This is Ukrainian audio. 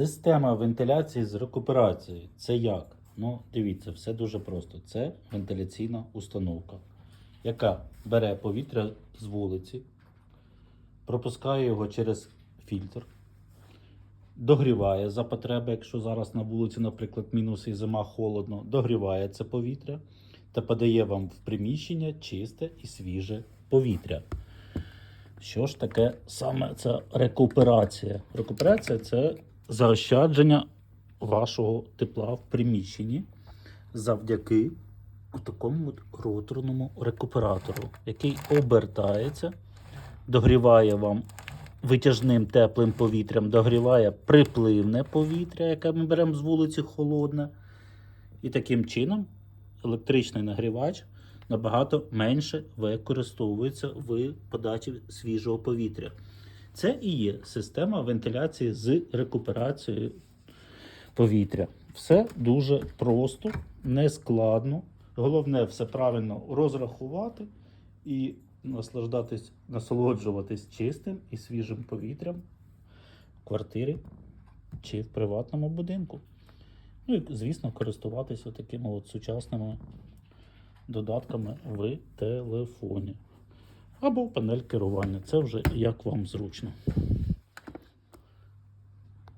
Система вентиляції з рекуперацією. Це як? Ну, дивіться, все дуже просто. Це вентиляційна установка, яка бере повітря з вулиці, пропускає його через фільтр, догріває за потреби, якщо зараз на вулиці, наприклад, мінус і зима холодно, догріває це повітря та подає вам в приміщення чисте і свіже повітря. Що ж таке саме ця рекуперація? Рекуперація це заощадження вашого тепла в приміщенні завдяки такому от роторному рекуператору, який обертається, догріває вам витяжним теплим повітрям, догріває припливне повітря, яке ми беремо з вулиці холодне. І таким чином електричний нагрівач набагато менше використовується в подачі свіжого повітря. Це і є система вентиляції з рекуперацією повітря. Все дуже просто, нескладно. Головне все правильно розрахувати і наслаждатись, насолоджуватись чистим і свіжим повітрям в квартирі чи в приватному будинку. Ну і, звісно, користуватися такими от сучасними додатками в телефоні. Або панель керування. Це вже як вам зручно.